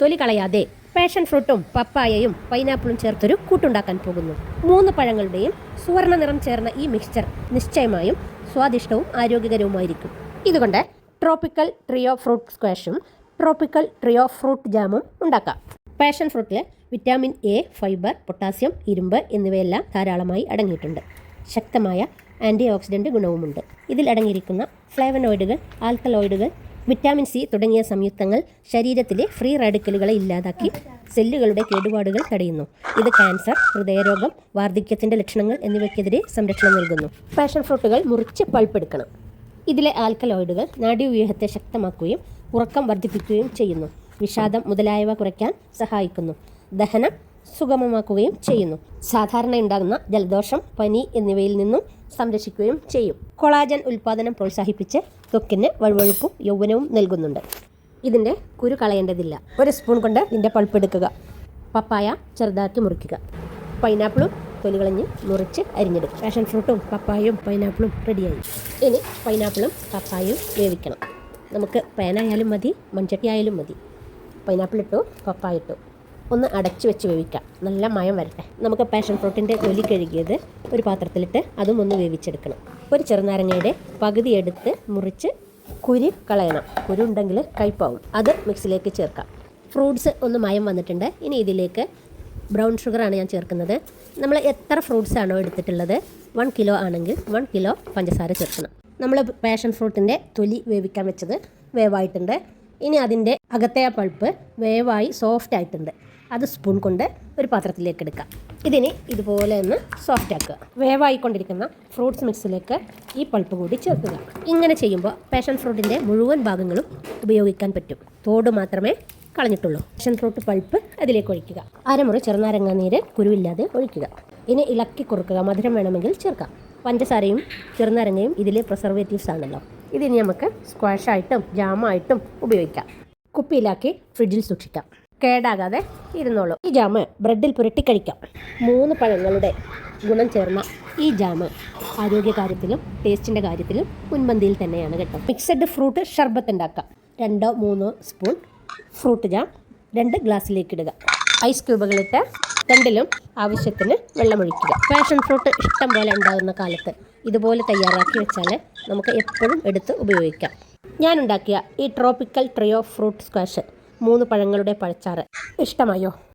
തൊലി കളയാതെ പാഷൻ ഫ്രൂട്ടും പപ്പായയും പൈനാപ്പിളും ചേർത്തൊരു കൂട്ടുണ്ടാക്കാൻ പോകുന്നു. മൂന്ന് പഴങ്ങളുടെയും സുവർണ നിറം ചേർന്ന ഈ മിക്സ്ചർ നിശ്ചയമായും സ്വാദിഷ്ടവും ആരോഗ്യകരവുമായിരിക്കും. ഇതുകൊണ്ട് ട്രോപ്പിക്കൽ ട്രിയോ ഫ്രൂട്ട് സ്ക്വാഷും ട്രോപ്പിക്കൽ ട്രിയോ ഫ്രൂട്ട് ജാമും ഉണ്ടാക്കാം. പാഷൻ ഫ്രൂട്ടിൽ വിറ്റാമിൻ എ ഫൈബർ പൊട്ടാസ്യം ഇരുമ്പ് എന്നിവയെല്ലാം ധാരാളമായി അടങ്ങിയിട്ടുണ്ട്. ശക്തമായ ആന്റി ഓക്സിഡന്റ് ഗുണവുമുണ്ട്. ഇതിൽ അടങ്ങിയിരിക്കുന്ന ഫ്ലേവനോയിഡുകൾ ആൽക്കലോയിഡുകൾ വിറ്റാമിൻ സി തുടങ്ങിയ സംയുക്തങ്ങൾ ശരീരത്തിലെ ഫ്രീ റാഡിക്കലുകളെ ഇല്ലാതാക്കി സെല്ലുകളുടെ കേടുപാടുകൾ തടയുന്നു. ഇത് ക്യാൻസർ ഹൃദയരോഗം വാർദ്ധക്യത്തിന്റെ ലക്ഷണങ്ങൾ എന്നിവയ്ക്കെതിരെ സംരക്ഷണം നൽകുന്നു. പാഷൻ ഫ്രൂട്ടുകൾ മുറിച്ച് പൾപ്പെടുക്കണം. ഇതിലെ ആൽക്കലോയിഡുകൾ നാഡീവ്യൂഹത്തെ ശക്തമാക്കുകയും ഉറക്കം വർദ്ധിപ്പിക്കുകയും ചെയ്യുന്നു. വിഷാദം മുതലായവ കുറയ്ക്കാൻ സഹായിക്കുന്നു. ദഹനം സുഗമമാക്കുകയും ചെയ്യുന്നു. സാധാരണ ഉണ്ടാകുന്ന ജലദോഷം പനി എന്നിവയിൽ നിന്നും സംരക്ഷിക്കുകയും ചെയ്യും. കൊളാജൻ ഉൽപ്പാദനം പ്രോത്സാഹിപ്പിച്ച് ത്വക്കിന് വഴുവഴുപ്പും യൗവനവും നൽകുന്നുണ്ട്. ഇതിന്റെ കുരു കളയേണ്ടതില്ല. ഒരു സ്പൂൺ കൊണ്ട് ഇതിന്റെ പൾപ്പെടുക്കുക പപ്പായ ചെറുതാക്കി മുറിക്കുക. പൈനാപ്പിളും തൊലികളഞ്ഞ് മുറിച്ച് അരിഞ്ഞെടുക്കും. പാഷൻ ഫ്രൂട്ടും പപ്പായയും പൈനാപ്പിളും റെഡിയായി. ഇനി പൈനാപ്പിളും പപ്പായയും വേവിക്കണം. നമുക്ക് പേനായാലും മതി മൺചട്ടി ആയാലും മതി. പൈനാപ്പിൾ ഇട്ടു പപ്പായ ഇട്ടു. ഒന്ന് അടച്ചു വെച്ച് വേവിക്കാം. നല്ല മയം വരട്ടെ. നമുക്ക് പാഷൻ ഫ്രൂട്ടിന്റെ തൊലി കഴുകിയത് ഒരു പാത്രത്തിലിട്ട് അതും ഒന്ന് വേവിച്ചെടുക്കണം. ഒരു ചെറുനാരങ്ങയുടെ പകുതി എടുത്ത് മുറിച്ച് കുരി കളയണം. കുരു ഉണ്ടെങ്കിൽ കയ്പാവും. അത് മിക്സിലേക്ക് ചേർക്കാം. ഫ്രൂട്ട്സ് ഒന്ന് മയം വന്നിട്ടുണ്ട്. ഇനി ഇതിലേക്ക് ബ്രൗൺ ഷുഗറാണ് ഞാൻ ചേർക്കുന്നത്. നമ്മൾ എത്ര ഫ്രൂട്ട്സ് ആണോ എടുത്തിട്ടുള്ളത്? വൺ കിലോ ആണെങ്കിൽ വൺ കിലോ പഞ്ചസാര ചേർക്കണം. നമ്മൾ പാഷൻ ഫ്രൂട്ടിന്റെ തൊലി വേവിക്കാൻ വെച്ചത് വേവായിട്ടുണ്ട്. ഇനി അതിന്റെ അകത്തെ ആ പൾപ്പ് വേവായി സോഫ്റ്റ് ആയിട്ടുണ്ട്. അത് സ്പൂൺ കൊണ്ട് ഒരു പാത്രത്തിലേക്ക് എടുക്കാം. ഇതിനെ ഇതുപോലെ ഒന്ന് സോഫ്റ്റ് ആക്കുക. വേവായിക്കൊണ്ടിരിക്കുന്ന ഫ്രൂട്ട്സ് മിക്സിലേക്ക് ഈ പൾപ്പ് കൂടി ചേർക്കുക. ഇങ്ങനെ ചെയ്യുമ്പോൾ പാഷൻ ഫ്രൂട്ടിന്റെ മുഴുവൻ ഭാഗങ്ങളും ഉപയോഗിക്കാൻ പറ്റും. തോട് മാത്രമേ കളഞ്ഞിട്ടുള്ളൂ. പാഷൻ ഫ്രൂട്ട് പൾപ്പ് അതിലേക്ക് ഒഴിക്കുക. അരമുറി ചെറുനാരങ്ങ നീര് കുരുവില്ലാതെ ഒഴിക്കുക. ഇനി ഇളക്കി കുറുക്കുക. മധുരം വേണമെങ്കിൽ ചേർക്കാം. പഞ്ചസാരയും ചെറുനാരങ്ങയും ഇതിലെ പ്രിസർവേറ്റീവ്സ് ആണല്ലോ. ഇതിനി നമുക്ക് സ്ക്വാഷായിട്ടും ജാമായിട്ടും ഉപയോഗിക്കാം. കുപ്പിയിലാക്കി ഫ്രിഡ്ജിൽ സൂക്ഷിക്കാം. കേടാകാതെ ഇരുന്നോളൂ. ഈ ജാമ് ബ്രെഡിൽ പുരട്ടി കഴിക്കാം. മൂന്ന് പഴങ്ങളുടെ ഗുണം ചേർന്ന ഈ ജാമ് ആരോഗ്യ കാര്യത്തിലും ടേസ്റ്റിന്റെ കാര്യത്തിലും മുൻപന്തിയിൽ തന്നെയാണ് കേട്ടോ. മിക്സഡ് ഫ്രൂട്ട് ഷർബത്ത് ഉണ്ടാക്കാം. രണ്ടോ മൂന്നോ സ്പൂൺ ഫ്രൂട്ട് ജാം രണ്ട് ഗ്ലാസ്സിലേക്ക് ഇടുക. ഐസ് ക്യൂബുകളിട്ട് രണ്ടിലും ആവശ്യത്തിന് വെള്ളമൊഴിക്കുക. പാഷൻ ഫ്രൂട്ട് ഇഷ്ടം പോലെ ഉണ്ടാകുന്ന കാലത്ത് ഇതുപോലെ തയ്യാറാക്കി വെച്ചാൽ നമുക്ക് എപ്പോഴും എടുത്ത് ഉപയോഗിക്കാം. ഞാനുണ്ടാക്കിയ ഈ tropical tree of fruit squash മൂന്ന് പഴങ്ങളുടെ പഴച്ചാറ്. ഇഷ്ടമായോ?